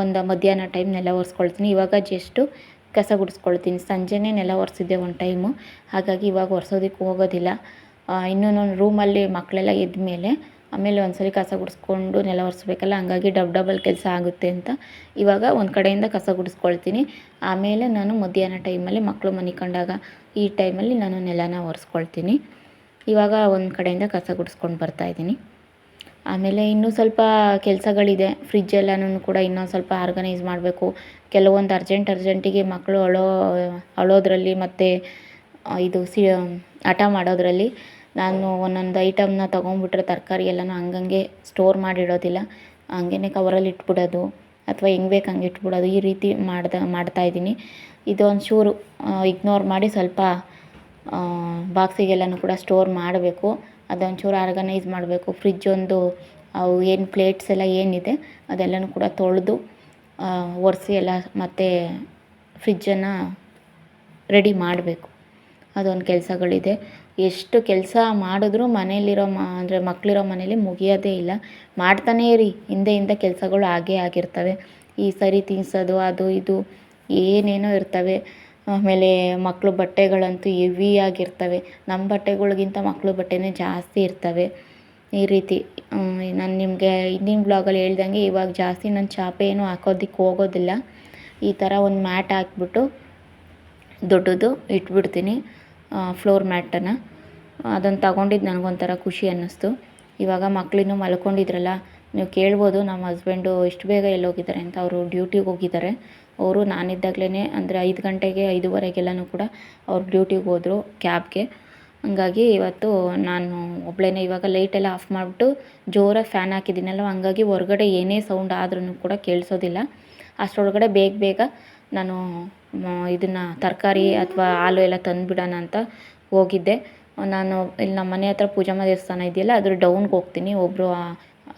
Speaker 1: ಒಂದು ಮಧ್ಯಾಹ್ನ ಟೈಮ್ ನೆಲ ಒರೆಸ್ಕೊಳ್ತೀನಿ. ಇವಾಗ ಜಸ್ಟು ಕಸ ಗುಡಿಸ್ಕೊಳ್ತೀನಿ. ಸಂಜೆನೇ ನೆಲ ಒರೆಸಿದ್ದೆ ಒಂದು ಟೈಮು. ಹಾಗಾಗಿ ಇವಾಗ ಒರೆಸೋದಕ್ಕೆ ಹೋಗೋದಿಲ್ಲ. ಇನ್ನೂ ನಾನು ರೂಮಲ್ಲಿ ಮಕ್ಕಳೆಲ್ಲ ಇದ್ದ ಮೇಲೆ ಆಮೇಲೆ ಒಂದ್ಸರಿ ಕಸ ಗುಡಿಸ್ಕೊಂಡು ನೆಲ ಒರೆಸ್ಬೇಕಲ್ಲ, ಹಂಗಾಗಿ ಡಬ್ ಡಬಲ್ ಕೆಲಸ ಆಗುತ್ತೆ ಅಂತ ಇವಾಗ ಒಂದು ಕಡೆಯಿಂದ ಕಸ ಗುಡಿಸ್ಕೊಳ್ತೀನಿ. ಆಮೇಲೆ ನಾನು ಮಧ್ಯಾಹ್ನ ಟೈಮಲ್ಲಿ ಮಕ್ಕಳು ಮನಿಕೊಂಡಾಗ ಈ ಟೈಮಲ್ಲಿ ನಾನು ನೆಲನ ಒರೆಸ್ಕೊಳ್ತೀನಿ. ಇವಾಗ ಒಂದು ಕಡೆಯಿಂದ ಕಸ ಗುಡಿಸ್ಕೊಂಡು ಬರ್ತಾಯಿದ್ದೀನಿ ಆಮೇಲೆ ಇನ್ನೂ ಸ್ವಲ್ಪ ಕೆಲಸಗಳಿದೆ ಫ್ರಿಜ್ ಎಲ್ಲನೂ ಕೂಡ ಇನ್ನೊಂದು ಸ್ವಲ್ಪ ಆರ್ಗನೈಸ್ ಮಾಡಬೇಕು. ಕೆಲವೊಂದು ಅರ್ಜೆಂಟ್ ಅರ್ಜೆಂಟಿಗೆ ಮಕ್ಕಳು ಅಳೋ, ಅಳೋದ್ರಲ್ಲಿ ಮತ್ತು ಇದು, ಸಿ ಹಠ ಮಾಡೋದ್ರಲ್ಲಿ ನಾನು ಒಂದೊಂದು ಐಟಮ್ನ ತೊಗೊಂಡ್ಬಿಟ್ರೆ ತರಕಾರಿ ಎಲ್ಲನೂ ಹಂಗಂಗೆ ಸ್ಟೋರ್ ಮಾಡಿಡೋದಿಲ್ಲ. ಹಂಗೇನೆ ಕವರಲ್ಲಿ ಇಟ್ಬಿಡೋದು, ಅಥವಾ ಹೆಂಗೆ ಬೇಕು ಹಂಗೆ ಇಟ್ಬಿಡೋದು, ಈ ರೀತಿ ಮಾಡ್ದ ಮಾಡ್ತಾಯಿದ್ದೀನಿ ಇದೊಂಚೂರು ಇಗ್ನೋರ್ ಮಾಡಿ ಸ್ವಲ್ಪ ಬಾಕ್ಸಿಗೆಲ್ಲನೂ ಕೂಡ ಸ್ಟೋರ್ ಮಾಡಬೇಕು. ಅದೊಂಚೂರು ಆರ್ಗನೈಸ್ ಮಾಡಬೇಕು. ಫ್ರಿಜ್ ಒಂದು ಅವು ಏನು ಪ್ಲೇಟ್ಸ್ ಎಲ್ಲ ಏನಿದೆ, ಅದೆಲ್ಲನೂ ಕೂಡ ತೊಳೆದು ಒರೆಸಿ ಎಲ್ಲ ಮತ್ತೆ ಫ್ರಿಜ್ಜನ್ನು ರೆಡಿ ಮಾಡಬೇಕು. ಅದೊಂದು ಕೆಲಸಗಳಿದೆ. ಎಷ್ಟು ಕೆಲಸ ಮಾಡಿದ್ರೂ ಮನೇಲಿರೋ ಮ, ಅಂದರೆ ಮಕ್ಕಳಿರೋ ಮನೇಲಿ ಮುಗಿಯೋದೇ ಇಲ್ಲ. ಮಾಡ್ತಾನೇ ಇರಿ. ಹಿಂದೆ ಹಿಂದೆ ಕೆಲಸಗಳು ಆಗೇ ಆಗಿರ್ತವೆ. ಈ ಸರಿ ತಿನ್ನಿಸೋದು ಅದು ಇದು ಏನೇನೋ ಇರ್ತವೆ. ಆಮೇಲೆ ಮಕ್ಕಳು ಬಟ್ಟೆಗಳಂತೂ ಹೆವಿಯಾಗಿರ್ತವೆ ನಮ್ಮ ಬಟ್ಟೆಗಳಿಗಿಂತ ಮಕ್ಕಳು ಬಟ್ಟೆನೇ ಜಾಸ್ತಿ ಇರ್ತವೆ. ಈ ರೀತಿ ನಾನು ನಿಮಗೆ ಹಿಂದಿನ ಬ್ಲಾಗಲ್ಲಿ ಹೇಳ್ದಂಗೆ ಇವಾಗ ಜಾಸ್ತಿ ನಾನು ಚಾಪೆ ಏನು ಹಾಕೋದಕ್ಕೆ ಹೋಗೋದಿಲ್ಲ. ಈ ಥರ ಒಂದು ಮ್ಯಾಟ್ ಹಾಕ್ಬಿಟ್ಟು ದೊಡ್ಡದು ಇಟ್ಬಿಡ್ತೀನಿ. ಫ್ಲೋರ್ ಮ್ಯಾಟನ್ನು ಅದನ್ನು ತಗೊಂಡಿದ್ದು ನನಗೊಂಥರ ಖುಷಿ ಅನ್ನಿಸ್ತು. ಇವಾಗ ಮಕ್ಕಳಿನ್ನೂ ಮಲ್ಕೊಂಡಿದ್ರಲ್ಲ, ನೀವು ಕೇಳ್ಬೋದು ನಮ್ಮ ಹಸ್ಬೆಂಡು ಎಷ್ಟು ಬೇಗ ಎಲ್ಲೋಗಿದ್ದಾರೆ ಅಂತ ಅವರು ಡ್ಯೂಟಿಗೆ ಹೋಗಿದ್ದಾರೆ. ಅವರು ನಾನಿದ್ದಾಗಲೇ ಅಂದರೆ ಐದು ಗಂಟೆಗೆ ಐದುವರೆಗೆಲ್ಲನೂ ಕೂಡ ಅವ್ರು ಡ್ಯೂಟಿಗೆ ಹೋದರು ಕ್ಯಾಬ್ಗೆ ಹಂಗಾಗಿ ಇವತ್ತು ನಾನು ಒಬ್ಬಳೇ ಇವಾಗ ಲೈಟೆಲ್ಲ ಆಫ್ ಮಾಡಿಬಿಟ್ಟು ಜೋರಾಗಿ ಫ್ಯಾನ್ ಹಾಕಿದ್ದೀನಲ್ಲ ಹಂಗಾಗಿ ಹೊರಗಡೆ ಏನೇ ಸೌಂಡ್ ಆದ್ರೂ ಕೂಡ ಕೇಳಿಸೋದಿಲ್ಲ. ಅಷ್ಟರೊಳಗಡೆ ಬೇಗ ಬೇಗ ನಾನು ಇದನ್ನು ತರಕಾರಿ ಅಥವಾ ಹಾಲು ಎಲ್ಲ ತಂದುಬಿಡೋಣ ಅಂತ ಹೋಗಿದ್ದೆ. ನಾನು ಇಲ್ಲಿ ನಮ್ಮ ಮನೆ ಹತ್ರ ಪೂಜಮ್ಮ ದೇವಸ್ಥಾನ ಇದೆಯಲ್ಲ, ಅದ್ರ ಡೌನ್ಗೆ ಹೋಗ್ತೀನಿ. ಒಬ್ಬರು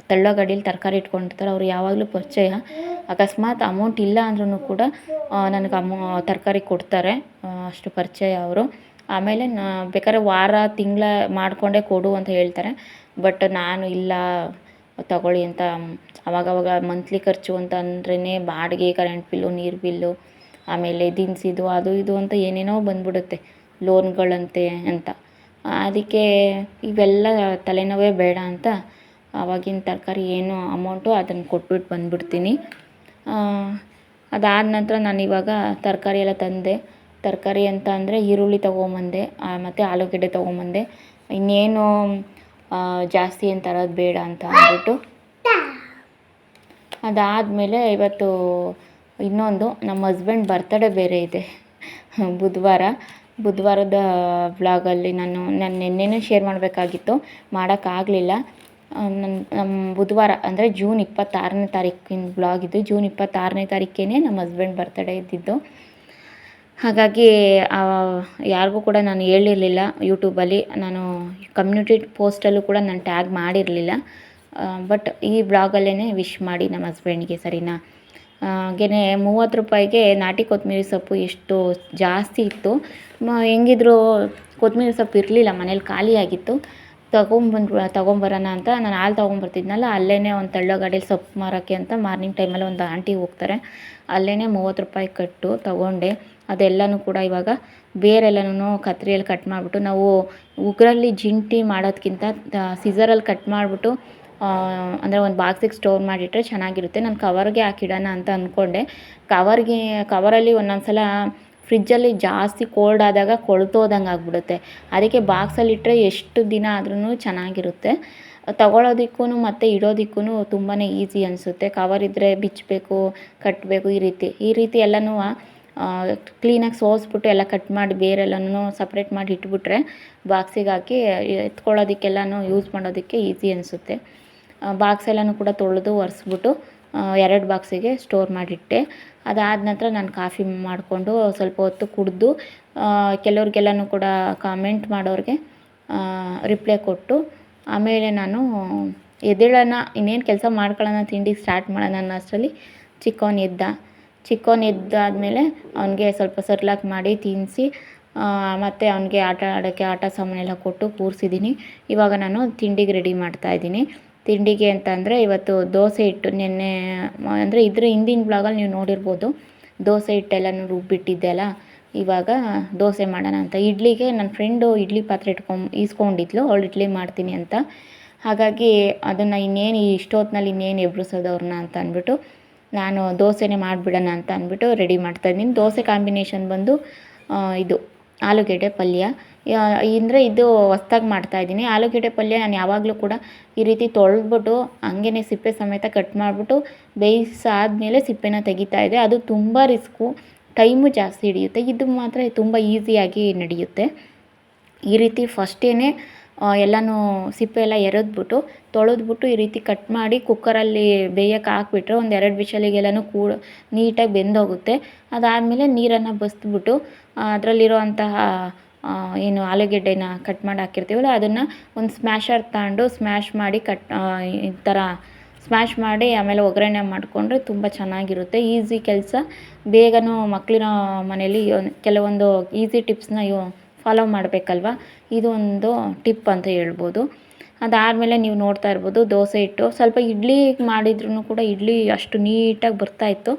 Speaker 1: ತಳ್ಳೋ ತರಕಾರಿ ಇಟ್ಕೊಂಡಿರ್ತಾರೆ. ಅವ್ರು ಯಾವಾಗಲೂ ಪರಿಚಯ. ಅಕಸ್ಮಾತ್ ಅಮೌಂಟ್ ಇಲ್ಲ ಅಂದ್ರೂ ಕೂಡ ನನಗೆ ಅಮೌ, ತರಕಾರಿ ಕೊಡ್ತಾರೆ. ಅಷ್ಟು ಪರಿಚಯ ಅವರು. ಆಮೇಲೆ ನಾ, ಬೇಕಾದ್ರೆ ವಾರ, ತಿಂಗಳ ಮಾಡಿಕೊಂಡೇ ಕೊಡು ಅಂತ ಹೇಳ್ತಾರೆ. ಬಟ್ ನಾನು ಇಲ್ಲ, ತಗೊಳ್ಳಿ ಅಂತ. ಅವಾಗವಾಗ ಮಂತ್ಲಿ ಖರ್ಚು ಅಂತ ಅಂದ್ರೇ ಬಾಡಿಗೆ ಕರೆಂಟ್ ಬಿಲ್ಲು ನೀರು ಬಿಲ್ಲು ಆಮೇಲೆ ದಿನಸಿದು ಅದು ಇದು ಅಂತ ಏನೇನೋ ಬಂದ್ಬಿಡುತ್ತೆ, ಲೋನ್ಗಳಂತೆ ಅಂತ. ಅದಕ್ಕೆ ಇವೆಲ್ಲ ತಲೆನೋವೇ ಬೇಡ ಅಂತ ಆವಾಗಿನ ತರಕಾರಿ ಏನು ಅಮೌಂಟು ಅದನ್ನು ಕೊಟ್ಬಿಟ್ಟು ಬಂದ್ಬಿಡ್ತೀನಿ. ಅದಾದ ನಂತರ ನಾನು ಇವಾಗ ತರಕಾರಿ ಎಲ್ಲ ತಂದೆ. ತರಕಾರಿ ಅಂತ ಅಂದರೆ ಈರುಳ್ಳಿ ತೊಗೊಂಬಂದೆ ಮತ್ತು ಆಲೂಗೆಡ್ಡೆ ತೊಗೊಂಬಂದೆ. ಇನ್ನೇನು ಜಾಸ್ತಿ ಏನು ತರೋದು ಬೇಡ ಅಂತ ಅಂದ್ಬಿಟ್ಟು. ಅದಾದಮೇಲೆ ಇವತ್ತು ಇನ್ನೊಂದು, ನಮ್ಮ ಹಸ್ಬೆಂಡ್ ಬರ್ತಡೇ ಬೇರೆ ಇದೆ. ಬುಧವಾರ, ಬುಧವಾರದ ವ್ಲಾಗಲ್ಲಿ ನಾನು ನಾನು ನಿನ್ನೆನೇ ಶೇರ್ ಮಾಡಬೇಕಾಗಿತ್ತು. ಮಾಡೋಕ್ಕಾಗಲಿಲ್ಲ ನನ್ನ ನಮ್ಮ ಬುಧವಾರ, ಅಂದರೆ ಜೂನ್ ಇಪ್ಪತ್ತಾರನೇ ತಾರೀಕಿನ ಬ್ಲಾಗ್ ಇದು. ಜೂನ್ ಇಪ್ಪತ್ತಾರನೇ ತಾರೀಕೇ ನಮ್ಮ ಹಸ್ಬೆಂಡ್ ಬರ್ತಡೇ ಇದ್ದಿದ್ದು. ಹಾಗಾಗಿ ಯಾರಿಗೂ ಕೂಡ ನಾನು ಹೇಳಿರಲಿಲ್ಲ ಯೂಟ್ಯೂಬಲ್ಲಿ ನಾನು ಕಮ್ಯುನಿಟಿ ಪೋಸ್ಟಲ್ಲೂ ಕೂಡ ನಾನು ಟ್ಯಾಗ್ ಮಾಡಿರಲಿಲ್ಲ. ಬಟ್ ಈ ಬ್ಲಾಗಲ್ಲೇ ವಿಶ್ ಮಾಡಿ ನಮ್ಮ ಹಸ್ಬೆಂಡ್ಗೆ ಸರಿನಾ? ಹಾಗೆಯೇ ಮೂವತ್ತು ರೂಪಾಯಿಗೆ ನಾಟಿ ಕೊತ್ತಂಬರಿ ಸೊಪ್ಪು ಎಷ್ಟು ಜಾಸ್ತಿ ಇತ್ತು. ಹೆಂಗಿದ್ರು ಕೊತ್ತಂಬರಿ ಸೊಪ್ಪು ಇರಲಿಲ್ಲ, ಮನೇಲಿ ಖಾಲಿಯಾಗಿತ್ತು ತಗೊಂಬಂದು, ತಗೊಂಬರೋಣ ಅಂತ ನಾನು ಹಾಲು ತೊಗೊಂಬರ್ತಿದ್ನಲ್ಲ ಅಲ್ಲೇ ಒಂದು ತಳ್ಳೋ ಸೊಪ್ಪು ಮಾರೋಕ್ಕೆ ಅಂತ ಮಾರ್ನಿಂಗ್ ಟೈಮಲ್ಲಿ ಒಂದು ಆಂಟಿ ಹೋಗ್ತಾರೆ. ಅಲ್ಲೇ ಮೂವತ್ತು ರೂಪಾಯಿ ಕಟ್ಟು ತೊಗೊಂಡೆ. ಅದೆಲ್ಲನೂ ಕೂಡ ಇವಾಗ ಬೇರೆಲ್ಲನೂ ಕತ್ರಿಯಲ್ಲಿ ಕಟ್ ಮಾಡಿಬಿಟ್ಟು ನಾವು ಉಗುರಲ್ಲಿ ಜಿಂಟಿ ಮಾಡೋದಕ್ಕಿಂತ ಸಿಝರಲ್ಲಿ ಕಟ್ ಮಾಡಿಬಿಟ್ಟು ಅಂದರೆ ಒಂದು ಬಾಕ್ಸಿಗೆ ಸ್ಟೋರ್ ಮಾಡಿಟ್ಟರೆ ಚೆನ್ನಾಗಿರುತ್ತೆ. ನಾನು ಕವರ್ಗೆ ಹಾಕಿಡೋಣ ಅಂತ ಅಂದ್ಕೊಂಡೆ ಕವರ್ಗೆ ಕವರಲ್ಲಿ ಒಂದೊಂದು ಸಲ ಫ್ರಿಜ್ಜಲ್ಲಿ ಜಾಸ್ತಿ ಕೋಲ್ಡ್ ಆದಾಗ ಕೊಳ್ತೋದಂಗೆ ಆಗಿಬಿಡುತ್ತೆ. ಅದಕ್ಕೆ ಬಾಕ್ಸಲ್ಲಿಟ್ಟರೆ ಎಷ್ಟು ದಿನ ಆದ್ರೂ ಚೆನ್ನಾಗಿರುತ್ತೆ. ತಗೊಳ್ಳೋದಕ್ಕೂ ಮತ್ತು ಇಡೋದಕ್ಕೂ ತುಂಬಾ ಈಸಿ ಅನಿಸುತ್ತೆ. ಕವರ್ ಇದ್ದರೆ ಬಿಚ್ಚಬೇಕು ಕಟ್ಟಬೇಕು ಈ ರೀತಿ. ಈ ರೀತಿ ಎಲ್ಲನೂ ಕ್ಲೀನಾಗಿ ಸೋಸ್ಬಿಟ್ಟು ಎಲ್ಲ ಕಟ್ ಮಾಡಿ ಬೇರೆಲ್ಲನೂ ಸಪ್ರೇಟ್ ಮಾಡಿ ಇಟ್ಬಿಟ್ರೆ ಬಾಕ್ಸಿಗೆ ಹಾಕಿ ಎತ್ಕೊಳ್ಳೋದಕ್ಕೆಲ್ಲನೂ ಯೂಸ್ ಮಾಡೋದಕ್ಕೆ ಈಸಿ ಅನಿಸುತ್ತೆ. ಬಾಕ್ಸ್ ಎಲ್ಲನೂ ಕೂಡ ತೊಳೆದು ಒರೆಸ್ಬಿಟ್ಟು ಎರಡು ಬಾಕ್ಸಿಗೆ ಸ್ಟೋರ್ ಮಾಡಿಟ್ಟೆ. ಅದಾದ ನಂತರ ನಾನು ಕಾಫಿ ಮಾಡಿಕೊಂಡು ಸ್ವಲ್ಪ ಹೊತ್ತು ಕುಡಿದು ಕೆಲವ್ರಿಗೆಲ್ಲನೂ ಕೂಡ ಕಾಮೆಂಟ್ ಮಾಡೋರಿಗೆ ರಿಪ್ಲೈ ಕೊಟ್ಟು, ಆಮೇಲೆ ನಾನು ಎದ್ದೇಳೋಣ, ಇನ್ನೇನು ಕೆಲಸ ಮಾಡ್ಕೊಳ್ಳೋಣ ತಿಂಡಿ ಸ್ಟಾರ್ಟ್ ಮಾಡೋಣ ಅನ್ನೋ ಅಷ್ಟರಲ್ಲಿ ಚಿಕ್ಕವನ್ ಎದ್ದ. ಚಿಕ್ಕವನ್ ಎದ್ದಾದಮೇಲೆ ಅವನಿಗೆ ಸ್ವಲ್ಪ ಸರ್ಲಾಕ್ ಮಾಡಿ ತಿನ್ನಿಸಿ ಮತ್ತು ಅವನಿಗೆ ಆಟ ಆಡೋಕ್ಕೆ ಆಟ ಸಾಮಾನೆಲ್ಲ ಕೊಟ್ಟು ಕೂರಿಸಿದ್ದೀನಿ ಇವಾಗ ನಾನು ತಿಂಡಿಗೆ ರೆಡಿ ಮಾಡ್ತಾಯಿದ್ದೀನಿ ತಿಂಡಿಗೆ ಅಂತ ಅಂದರೆ ಇವತ್ತು ದೋಸೆ ಹಿಟ್ಟು ನಿನ್ನೆ, ಅಂದರೆ ಇದ್ರ ಹಿಂದಿನ ಬ್ಲಾಗಲ್ಲಿ ನೀವು ನೋಡಿರ್ಬೋದು. ದೋಸೆ ಹಿಟ್ಟೆಲ್ಲನೂ ರುಬ್ಬಿಟ್ಟಿದ್ದೆ ಅಲ್ಲ ಇವಾಗ ದೋಸೆ ಮಾಡೋಣ ಅಂತ. ಇಡ್ಲಿಗೆ ನನ್ನ ಫ್ರೆಂಡು ಇಡ್ಲಿ ಪಾತ್ರೆ ಇಟ್ಕೊಂಡು, ಈಸ್ಕೊಂಡಿದ್ಲು. ಅವಳು ಇಡ್ಲಿ ಮಾಡ್ತೀನಿ ಅಂತ. ಹಾಗಾಗಿ ಅದನ್ನು ಇನ್ನೇನು ಇಷ್ಟೊತ್ತಿನಲ್ಲಿ ಇನ್ನೇನು ಎಬ್ರಿಸೋದು ಅವ್ರನ್ನ ಅಂತ ಅಂದ್ಬಿಟ್ಟು ನಾನು ದೋಸೆನೇ ಮಾಡಿಬಿಡೋಣ ಅಂತ ಅಂದ್ಬಿಟ್ಟು ರೆಡಿ ಮಾಡ್ತಾಯಿದ್ದೀನಿ ದೋಸೆ ಕಾಂಬಿನೇಷನ್ ಬಂದು ಇದು ಆಲೂಗೆಡ್ಡೆ ಪಲ್ಯ. ಅಂದರೆ ಇದು ಹೊಸ್ದಾಗಿ ಮಾಡ್ತಾಯಿದ್ದೀನಿ ಆಲೂಗೆಡ್ಡೆ ಪಲ್ಯ ನಾನು ಯಾವಾಗಲೂ ಕೂಡ ಈ ರೀತಿ ತೊಳೆದ್ಬಿಟ್ಟು ಹಂಗೆ ಸಿಪ್ಪೆ ಸಮೇತ ಕಟ್ ಮಾಡಿಬಿಟ್ಟು ಬೇಯಿಸಾದ್ಮೇಲೆ ಸಿಪ್ಪೆನ ತೆಗಿತಾ ಇದೆ. ಅದು ತುಂಬ ರಿಸ್ಕು, ಟೈಮು ಜಾಸ್ತಿ ಹಿಡಿಯುತ್ತೆ. ಇದು ಮಾತ್ರ ತುಂಬ ಈಸಿಯಾಗಿ ನಡೆಯುತ್ತೆ. ಈ ರೀತಿ ಫಸ್ಟೇ ಎಲ್ಲನೂ ಸಿಪ್ಪೆ ಎಲ್ಲ ಎರೆದ್ಬಿಟ್ಟು, ತೊಳೆದ್ಬಿಟ್ಟು ಈ ರೀತಿ ಕಟ್ ಮಾಡಿ ಕುಕ್ಕರಲ್ಲಿ ಬೇಯಕ್ಕೆ ಹಾಕ್ಬಿಟ್ರೆ ಒಂದು ಎರಡು ವಿಷಲಿಗೆಲ್ಲನೂ ಕೂಡ ನೀಟಾಗಿ ಬೆಂದೋಗುತ್ತೆ. ಅದಾದಮೇಲೆ ನೀರನ್ನು ಬಸಿದ್ಬಿಟ್ಟು ಅದರಲ್ಲಿರುವಂತಹ ಏನು ಆಲೂಗೆಡ್ಡೆನ ಕಟ್ ಮಾಡಿ ಹಾಕಿರ್ತೀವಲ್ಲ, ಅದನ್ನು ಒಂದು ಸ್ಮ್ಯಾಷರ್ ತಗೊಂಡು ಸ್ಮ್ಯಾಶ್ ಮಾಡಿ ಕಟ್ ಈ ಥರ ಸ್ಮ್ಯಾಶ್ ಮಾಡಿ ಆಮೇಲೆ ಒಗ್ಗರಣೆ ಮಾಡಿಕೊಂಡ್ರೆ ತುಂಬ ಚೆನ್ನಾಗಿರುತ್ತೆ. ಈಸಿ ಕೆಲಸ. ಬೇಗನೂ ಮಕ್ಕಳಿನ ಮನೇಲಿ ಕೆಲವೊಂದು ಈಸಿ ಟಿಪ್ಸ್ನ ಇವು ಫಾಲೋ ಮಾಡಬೇಕಲ್ವ? ಇದು ಒಂದು ಟಿಪ್ ಅಂತ ಹೇಳ್ಬೋದು. ಅದಾದಮೇಲೆ ನೀವು ನೋಡ್ತಾ ಇರ್ಬೋದು, ದೋಸೆ ಹಿಟ್ಟು. ಸ್ವಲ್ಪ ಇಡ್ಲಿ ಮಾಡಿದ್ರೂ ಕೂಡ ಇಡ್ಲಿ ಅಷ್ಟು ನೀಟಾಗಿ ಬರ್ತಾಯಿತ್ತು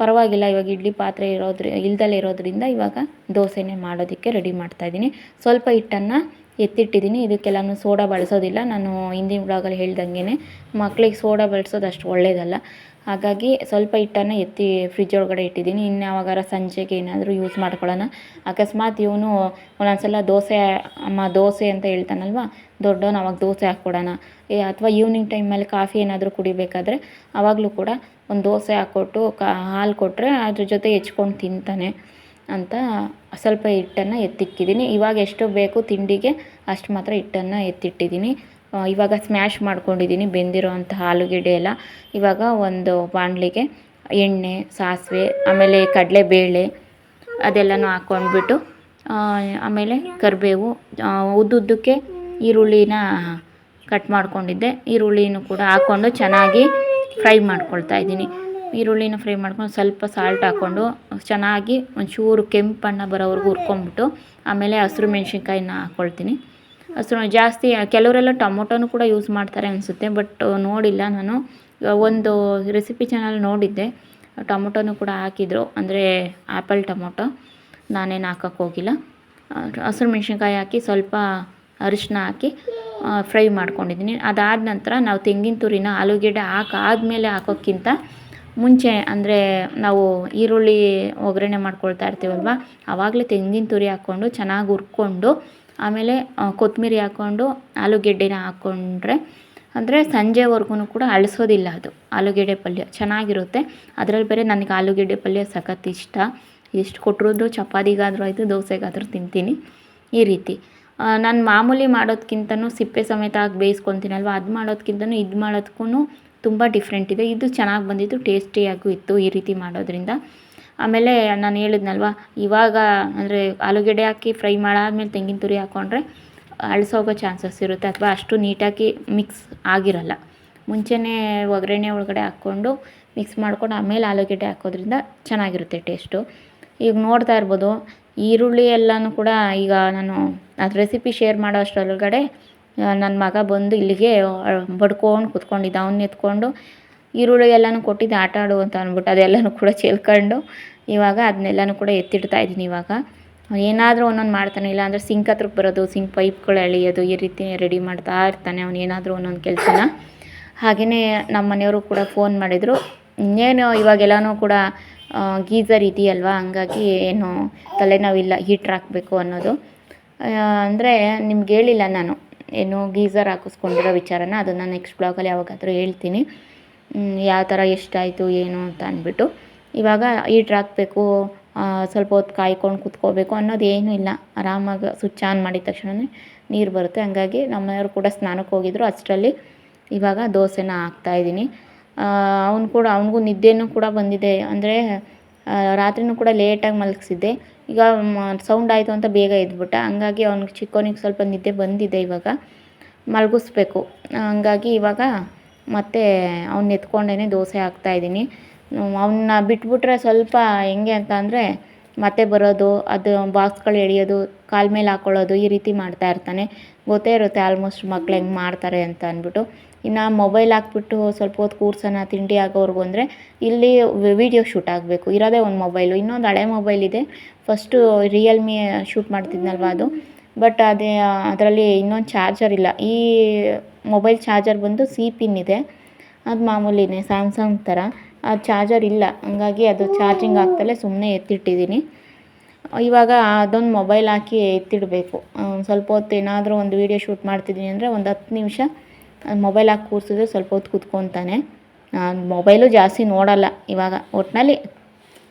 Speaker 1: ಪರವಾಗಿಲ್ಲ, ಇವಾಗ ಇಡ್ಲಿ ಪಾತ್ರೆ ಇರೋದ್ರ, ಇಲ್ದಲೇ ಇರೋದ್ರಿಂದ ಇವಾಗ ದೋಸೆನೇ ಮಾಡೋದಕ್ಕೆ ರೆಡಿ ಮಾಡ್ತಾಯಿದ್ದೀನಿ ಸ್ವಲ್ಪ ಹಿಟ್ಟನ್ನು ಎತ್ತಿಟ್ಟಿದ್ದೀನಿ. ಇದಕ್ಕೆಲ್ಲನೂ ಸೋಡಾ ಬಳಸೋದಿಲ್ಲ. ನಾನು ಹಿಂದಿನ ಬ್ಲಾಗಲ್ಲಿ ಹೇಳ್ದಂಗೆ ಮಕ್ಳಿಗೆ ಸೋಡಾ ಬಳಸೋದು ಅಷ್ಟು ಒಳ್ಳೆಯದಲ್ಲ ಹಾಗಾಗಿ ಸ್ವಲ್ಪ ಹಿಟ್ಟನ್ನು ಎತ್ತಿ ಫ್ರಿಜ್ ಒಳಗಡೆ ಇಟ್ಟಿದ್ದೀನಿ. ಇನ್ನು ಯಾವಾಗಾರ ಸಂಜೆಗೆ ಏನಾದರೂ ಯೂಸ್ ಮಾಡ್ಕೊಳ್ಳೋಣ. ಅಕಸ್ಮಾತ್ ಇವನು ಒಂದೊಂದು ಸಲ ದೋಸೆ, ಅಮ್ಮ ದೋಸೆ ಅಂತ ಹೇಳ್ತಾನಲ್ವ? ದೊಡ್ಡವನು ಅವಾಗ ದೋಸೆ ಹಾಕ್ಕೊಡೋಣ. ಏ, ಅಥವಾ ಈವ್ನಿಂಗ್ ಟೈಮಲ್ಲಿ ಕಾಫಿ ಏನಾದರೂ ಕುಡಿಬೇಕಾದ್ರೆ ಆವಾಗಲೂ ಕೂಡ ಒಂದು ದೋಸೆ ಹಾಕ್ಕೊಟ್ಟು ಕಾ, ಹಾಲು ಕೊಟ್ಟರೆ ಅದ್ರ ಜೊತೆ ಹೆಚ್ಕೊಂಡು ತಿಂತಾನೆ ಅಂತ ಸ್ವಲ್ಪ ಹಿಟ್ಟನ್ನು ಎತ್ತಿಕ್ಕಿದ್ದೀನಿ ಇವಾಗ ಎಷ್ಟು ಬೇಕು ತಿಂಡಿಗೆ ಅಷ್ಟು ಮಾತ್ರ ಹಿಟ್ಟನ್ನು ಎತ್ತಿಟ್ಟಿದ್ದೀನಿ. ಇವಾಗ ಸ್ಮ್ಯಾಶ್ ಮಾಡ್ಕೊಂಡಿದ್ದೀನಿ ಬೆಂದಿರೋ ಅಂತಹ ಆಲೂಗೆಡ್ಡೆ ಎಲ್ಲ. ಇವಾಗ ಒಂದು ಬಾಣಲಿಗೆ ಎಣ್ಣೆ, ಸಾಸಿವೆ, ಆಮೇಲೆ ಕಡಲೆಬೇಳೆ ಅದೆಲ್ಲನೂ ಹಾಕ್ಕೊಂಡ್ಬಿಟ್ಟು ಆಮೇಲೆ ಕರಿಬೇವು ಉದ್ದುದ್ದಕ್ಕೆ ಈರುಳ್ಳಿನ ಕಟ್ ಮಾಡ್ಕೊಂಡಿದ್ದೆ. ಈರುಳ್ಳಿನೂ ಕೂಡ ಹಾಕ್ಕೊಂಡು ಚೆನ್ನಾಗಿ ಫ್ರೈ ಮಾಡ್ಕೊಳ್ತಾ ಇದ್ದೀನಿ. ಈರುಳ್ಳಿನ ಫ್ರೈ ಮಾಡ್ಕೊಂಡು ಸ್ವಲ್ಪ ಸಾಲ್ಟ್ ಹಾಕ್ಕೊಂಡು ಚೆನ್ನಾಗಿ ಒಂಚೂರು ಕೆಂಪು ಬಣ್ಣ ಬರೋವರೆಗೂ ಹುರ್ಕೊಂಬಿಟ್ಟು ಆಮೇಲೆ ಹಸಿರು ಮೆಣಸಿನ್ಕಾಯಿನ ಹಾಕ್ಕೊಳ್ತೀನಿ ಹಸಿರು ಜಾಸ್ತಿ, ಕೆಲವರೆಲ್ಲ ಟೊಮೊಟೊನೂ ಕೂಡ ಯೂಸ್ ಮಾಡ್ತಾರೆ ಅನಿಸುತ್ತೆ ಬಟ್ ನೋಡಿಲ್ಲ ನಾನು. ಒಂದು ರೆಸಿಪಿ ಚಾನಲ್ ನೋಡಿದ್ದೆ. ಟೊಮೊಟೊನೂ ಕೂಡ ಹಾಕಿದ್ರು. ಅಂದರೆ ಆ್ಯಪಲ್ ಟೊಮೊಟೊ, ನಾನೇನು ಹಾಕೋಕ್ಕೋಗಿಲ್ಲ ಹಸಿರು ಮೆಣಸಿನ್ಕಾಯಿ ಹಾಕಿ ಸ್ವಲ್ಪ ಅರಿಶಿನ ಹಾಕಿ ಫ್ರೈ ಮಾಡ್ಕೊಂಡಿದ್ದೀನಿ. ಅದಾದ ನಂತರ ನಾವು ತೆಂಗಿನ ತುರಿನ ಆಲೂಗೆಡ್ಡೆ ಆದಮೇಲೆ ಹಾಕೋಕ್ಕಿಂತ ಮುಂಚೆ, ಅಂದರೆ ನಾವು ಈರುಳ್ಳಿ ಒಗ್ಗರಣೆ ಮಾಡ್ಕೊಳ್ತಾ ಇರ್ತೀವಲ್ವ ಆವಾಗಲೇ ತೆಂಗಿನ ತುರಿ ಹಾಕ್ಕೊಂಡು ಚೆನ್ನಾಗಿ ಹುರ್ಕೊಂಡು, ಆಮೇಲೆ ಕೊತ್ತಂಬರಿ ಹಾಕ್ಕೊಂಡು, ಆಲೂಗೆಡ್ಡೆನ ಹಾಕ್ಕೊಂಡ್ರೆ ಅಂದರೆ ಸಂಜೆವರೆಗೂ ಕೂಡ ಅಳಿಸೋದಿಲ್ಲ ಅದು, ಆಲೂಗೆಡ್ಡೆ ಪಲ್ಯ ಚೆನ್ನಾಗಿರುತ್ತೆ. ಅದರಲ್ಲಿ ಬೇರೆ ನನಗೆ ಆಲೂಗೆಡ್ಡೆ ಪಲ್ಯ ಸಖತ್ ಇಷ್ಟ. ಎಷ್ಟು ಕೊಟ್ಟರು ಚಪಾತಿಗಾದರೂ ಆಯಿತು, ದೋಸೆಗಾದರೂ ತಿಂತೀನಿ. ಈ ರೀತಿ. ನಾನು ಮಾಮೂಲಿ ಮಾಡೋದಕ್ಕಿಂತನೂ ಸಿಪ್ಪೆ ಸಮೇತ ಹಾಕಿ ಬೇಯಿಸ್ಕೊತೀನಲ್ವ? ಅದು ಮಾಡೋದಕ್ಕಿಂತನೂ ಇದು ಮಾಡೋದಕ್ಕೂ ತುಂಬ ಡಿಫ್ರೆಂಟ್ ಇದೆ. ಇದು ಚೆನ್ನಾಗಿ ಬಂದಿತ್ತು ಟೇಸ್ಟಿಯಾಗೂ ಇತ್ತು ಈ ರೀತಿ ಮಾಡೋದ್ರಿಂದ. ಆಮೇಲೆ ನಾನು ಹೇಳಿದ್ನಲ್ವ, ಇವಾಗ ಅಂದರೆ ಆಲೂಗೆಡ್ಡೆ ಹಾಕಿ ಫ್ರೈ ಮಾಡಾದ್ಮೇಲೆ ತೆಂಗಿನ ತುರಿ ಹಾಕ್ಕೊಂಡ್ರೆ ಅಳಿಸೋಗೋ ಚಾನ್ಸಸ್ ಇರುತ್ತೆ. ಅಥವಾ ಅಷ್ಟು ನೀಟಾಗಿ ಮಿಕ್ಸ್ ಆಗಿರಲ್ಲ. ಮುಂಚೆನೇ ಒಗ್ಗರಣೆ ಒಳಗಡೆ ಹಾಕ್ಕೊಂಡು ಮಿಕ್ಸ್ ಮಾಡ್ಕೊಂಡು ಆಮೇಲೆ ಆಲೂಗೆಡ್ಡೆ ಹಾಕೋದ್ರಿಂದ ಚೆನ್ನಾಗಿರುತ್ತೆ ಟೇಸ್ಟು ಈಗ ನೋಡ್ತಾ ಇರ್ಬೋದು ಈರುಳ್ಳಿ ಎಲ್ಲನೂ ಕೂಡ ಈಗ ನಾನು ಅದು ರೆಸಿಪಿ ಶೇರ್ ಮಾಡೋ ಅಷ್ಟರೊಳಗಡೆ ನನ್ನ ಮಗ ಬಂದು ಇಲ್ಲಿಗೆ ಬಡ್ಕೊಂಡು ಕೂತ್ಕೊಂಡಿದ್ದ. ಅವನ್ನ ಎತ್ಕೊಂಡು ಈರುಳ್ಳಿ ಎಲ್ಲನೂ ಕೊಟ್ಟಿದ್ದೆ. ಆಟ ಆಡು ಅಂತ ಅಂದ್ಬಿಟ್ಟು ಅದೆಲ್ಲನೂ ಕೂಡ ಚೆಲ್ಕೊಂಡು ಇವಾಗ ಅದನ್ನೆಲ್ಲನೂ ಕೂಡ ಎತ್ತಿಡ್ತಾ ಇದ್ದೀನಿ ಇವಾಗ. ಏನಾದರೂ ಒಂದೊಂದು ಮಾಡ್ತಾನೆ. ಇಲ್ಲಾಂದರೆ ಸಿಂಕ್ ಹತ್ರಕ್ಕೆ ಬರೋದು ಸಿಂಕ್ ಪೈಪ್ಗಳು ಎಳೆಯೋದು ಈ ರೀತಿ ರೆಡಿ ಮಾಡ್ತಾ ಇರ್ತಾನೆ ಅವ್ನು ಏನಾದರೂ ಒಂದೊಂದು ಕೆಲಸನ. ಹಾಗೆಯೇ ನಮ್ಮ ಮನೆಯವರು ಕೂಡ ಫೋನ್ ಮಾಡಿದರು. ಇನ್ನೇನು ಇವಾಗೆಲ್ಲನೂ ಕೂಡ ಗೀಝರ್ ಇದೆಯಲ್ವಾ? ಹಂಗಾಗಿ ಏನು ತಲೆನೋವಿಲ್ಲ ಹೀಟ್ರ್ ಹಾಕಬೇಕು ಅನ್ನೋದು. ಅಂದರೆ ನಿಮ್ಗೆ ಹೇಳಿಲ್ಲ ನಾನು. ಏನು ಗೀಝರ್ ಹಾಕಿಸ್ಕೊಂಡಿರೋ ವಿಚಾರನ, ಅದನ್ನು ನೆಕ್ಸ್ಟ್ ಬ್ಲಾಗಲ್ಲಿ ಯಾವಾಗಾದರೂ ಹೇಳ್ತೀನಿ. ಯಾವ ಥರ ಎಷ್ಟಾಯಿತು, ಏನು ಅಂತ ಅಂದ್ಬಿಟ್ಟು. ಇವಾಗ ಹೀಟ್ರ್ ಹಾಕಬೇಕು ಸ್ವಲ್ಪ ಹೊತ್ತು ಕಾಯ್ಕೊಂಡು ಕುತ್ಕೋಬೇಕು ಅನ್ನೋದು ಏನೂ ಇಲ್ಲ. ಆರಾಮಾಗಿ ಸ್ವಿಚ್ ಆನ್ ಮಾಡಿದ ತಕ್ಷಣವೇ ನೀರು ಬರುತ್ತೆ. ಹಂಗಾಗಿ ನಮ್ಮನೆಯವರು ಕೂಡ ಸ್ನಾನಕ್ಕೆ ಹೋಗಿದ್ರು. ಅಷ್ಟರಲ್ಲಿ ಇವಾಗ ದೋಸೆನ ಹಾಕ್ತಾಯಿದ್ದೀನಿ ಅವ್ನು ಕೂಡ, ಅವ್ನಿಗೂ ನಿದ್ದೆಯೂ ಕೂಡ ಬಂದಿದೆ. ಅಂದರೆ ರಾತ್ರಿಯೂ ಕೂಡ ಲೇಟಾಗಿ ಮಲಗಿಸಿದ್ದೆ. ಈಗ ಸೌಂಡ್ ಆಯಿತು ಅಂತ ಬೇಗ ಎದ್ಬಿಟ್ಟ. ಹಂಗಾಗಿ ಅವ್ನಿಗೆ ಚಿಕ್ಕವನಿಗೆ ಸ್ವಲ್ಪ ನಿದ್ದೆ ಬಂದಿದೆ ಇವಾಗ. ಮಲಗಿಸ್ಬೇಕು. ಹಂಗಾಗಿ ಇವಾಗ ಮತ್ತೆ ಅವ್ನ ಎತ್ಕೊಂಡೇ ದೋಸೆ ಹಾಕ್ತಾಯಿದ್ದೀನಿ ಅವನ್ನ ಬಿಟ್ಬಿಟ್ರೆ ಸ್ವಲ್ಪ ಹೆಂಗೆ ಅಂತ ಅಂದರೆ, ಮತ್ತೆ ಬರೋದು, ಅದು ಬಾಕ್ಸ್ಗಳು ಎಳೆಯೋದು, ಕಾಲ ಮೇಲೆ ಹಾಕ್ಕೊಳ್ಳೋದು ಈ ರೀತಿ ಮಾಡ್ತಾ ಇರ್ತಾನೆ. ಗೊತ್ತೇ ಇರುತ್ತೆ ಆಲ್ಮೋಸ್ಟ್ ಮಕ್ಳು ಹೆಂಗೆ ಮಾಡ್ತಾರೆ ಅಂತ ಅಂದ್ಬಿಟ್ಟು. ಇನ್ನು ಮೊಬೈಲ್ ಹಾಕ್ಬಿಟ್ಟು ಸ್ವಲ್ಪ ಹೊತ್ತು ಕೂರ್ಸೋಣ, ತಿಂಡಿ ಆಗೋವರೆಗೂ ಅಂದರೆ ಇಲ್ಲಿ ವಿಡಿಯೋ ಶೂಟ್ ಆಗಬೇಕು. ಇರೋದೇ ಒಂದು ಮೊಬೈಲು ಇನ್ನೊಂದು ಹಳೆ ಮೊಬೈಲ್ ಇದೆ. ಫಸ್ಟು ರಿಯಲ್ಮಿ ಶೂಟ್ ಮಾಡ್ತಿದ್ನಲ್ವ ಅದು. ಬಟ್ ಅದೇ, ಅದರಲ್ಲಿ ಇನ್ನೊಂದು ಚಾರ್ಜರ್ ಇಲ್ಲ. ಈ ಮೊಬೈಲ್ ಚಾರ್ಜರ್ ಬಂದು ಸಿ ಪಿನ್ ಇದೆ. ಅದು ಮಾಮೂಲಿನೇ ಸ್ಯಾಮ್ಸಂಗ್ ಥರ. ಅದು ಚಾರ್ಜರ್ ಇಲ್ಲ. ಹಂಗಾಗಿ ಅದು ಚಾರ್ಜಿಂಗ್ ಆಗ್ತಲೇ ಸುಮ್ಮನೆ ಎತ್ತಿಟ್ಟಿದ್ದೀನಿ. ಇವಾಗ ಅದೊಂದು ಮೊಬೈಲ್ ಹಾಕಿ ಎತ್ತಿಡಬೇಕು. ಸ್ವಲ್ಪ ಹೊತ್ತು ಏನಾದರೂ ಒಂದು ವೀಡಿಯೋ ಶೂಟ್ ಮಾಡ್ತಿದ್ದೀನಿ ಅಂದರೆ ಒಂದು ಹತ್ತು ನಿಮಿಷ ಮೊಬೈಲ್ ಹಾಕಿ ಕೂರಿಸಿದ್ರೆ ಸ್ವಲ್ಪ ಹೊತ್ತು ಕೂತ್ಕೊತಾನೆ. ಮೊಬೈಲು ಜಾಸ್ತಿ ನೋಡಲ್ಲ ಇವಾಗ. ಒಟ್ಟಿನಲ್ಲಿ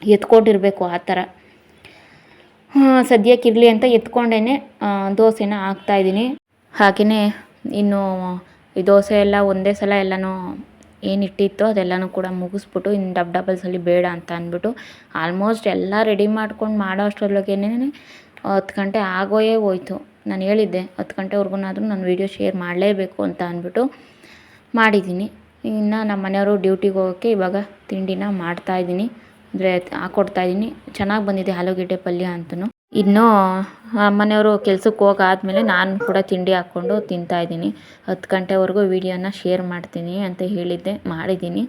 Speaker 1: ಎತ್ಕೊಂಡಿರಬೇಕು ಆ ಥರ. ಸದ್ಯಕ್ಕಿರಲಿ ಅಂತ ಎತ್ಕೊಂಡೇ ದೋಸೆನ ಹಾಕ್ತಾಯಿದ್ದೀನಿ ಹಾಗೆಯೇ ಇನ್ನು ಈ ದೋಸೆ ಎಲ್ಲ ಒಂದೇ ಸಲ ಎಲ್ಲನೂ ಏನು ಇಟ್ಟಿತ್ತು ಅದೆಲ್ಲನೂ ಕೂಡ ಮುಗಿಸ್ಬಿಟ್ಟು, ಇನ್ನು ಡಬ್ ಡಬಲ್ ಸಲ ಬೇಡ ಅಂತ ಅಂದ್ಬಿಟ್ಟು ಆಲ್ಮೋಸ್ಟ್ ಎಲ್ಲ ರೆಡಿ ಮಾಡ್ಕೊಂಡು ಮಾಡೋ ಅಷ್ಟರೊಳಗೇನೆ ಹತ್ತು ಗಂಟೆ ಆಗೋಯೇ ಹೋಯ್ತು. ನಾನು ಹೇಳಿದ್ದೆ, ಹತ್ತು ಗಂಟೆವರೆಗೂನಾದ್ರೂ ನಾನು ವೀಡಿಯೋ ಶೇರ್ ಮಾಡಲೇಬೇಕು ಅಂತ ಅಂದ್ಬಿಟ್ಟು ಮಾಡಿದ್ದೀನಿ. ಇನ್ನು ನಮ್ಮ ಮನೆಯವರು ಡ್ಯೂಟಿಗೆ ಹೋಗೋಕ್ಕೆ ಇವಾಗ ತಿಂಡಿನ ಮಾಡ್ತಾಯಿದ್ದೀನಿ ಅಂದರೆ ಹಾಕ್ಕೊಡ್ತಾಯಿದ್ದೀನಿ ಚೆನ್ನಾಗಿ ಬಂದಿದೆ ಆಲೂಗೆಡ್ಡೆ ಪಲ್ಯ ಅಂತೂ ಇನ್ನು ಮನೆಯವರು ಕೆಲ್ಸಕ್ಕೆ ಹೋಗಾದ್ಮೇಲೆ ನಾನು ಕೂಡ ತಿಂಡಿ ಹಾಕ್ಕೊಂಡು ತಿಂತಾಯಿದ್ದೀನಿ ಹತ್ತು ಗಂಟೆವರೆಗೂ ವೀಡಿಯೋನ ಶೇರ್ ಮಾಡ್ತೀನಿ ಅಂತ ಹೇಳಿದ್ದೆ, ಮಾಡಿದ್ದೀನಿ.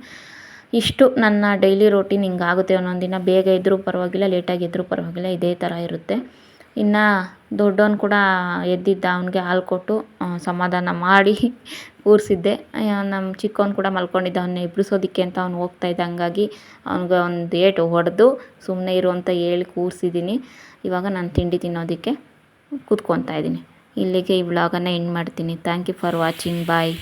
Speaker 1: ಇಷ್ಟು ನನ್ನ ಡೈಲಿ ರೋಟೀನ್ ಹಿಂಗಾಗುತ್ತೆ ಒಂದೊಂದು ದಿನ ಬೇಗ ಇದ್ದರೂ ಪರವಾಗಿಲ್ಲ ಲೇಟಾಗಿ ಇದ್ದರೂ ಪರವಾಗಿಲ್ಲ, ಇದೇ ಥರ ಇರುತ್ತೆ. ಇನ್ನು ದೊಡ್ಡವನು ಕೂಡ ಎದ್ದಿದ್ದ, ಅವ್ನಿಗೆ ಹಾಲು ಕೊಟ್ಟು ಸಮಾಧಾನ ಮಾಡಿ ಕೂರಿಸಿದ್ದೆ. ನಮ್ಮ ಚಿಕ್ಕವನು ಕೂಡ ಮಲ್ಕೊಂಡಿದ್ದ, ಅವನ್ನ ಎಬ್ಬಿಸೋದಕ್ಕೆ ಅಂತ ಅವ್ನು ಹೋಗ್ತಾಯಿದ್ದ ಹಂಗಾಗಿ ಅವ್ನಿಗೆ ಒಂದು ಏಟು ಹೊಡೆದು ಸುಮ್ಮನೆ ಇರು ಅಂತ ಹೇಳಿ ಕೂರಿಸಿದ್ದೀನಿ ಇವಾಗ ನಾನು ತಿಂಡಿ ತಿನ್ನೋದಕ್ಕೆ ಕೂತ್ಕೊತಾ ಇದ್ದೀನಿ. ಇಲ್ಲಿಗೆ ಈ ವ್ಲಾಗನ್ನು ಎಂಡ್ ಮಾಡ್ತೀನಿ. Thank you for watching bye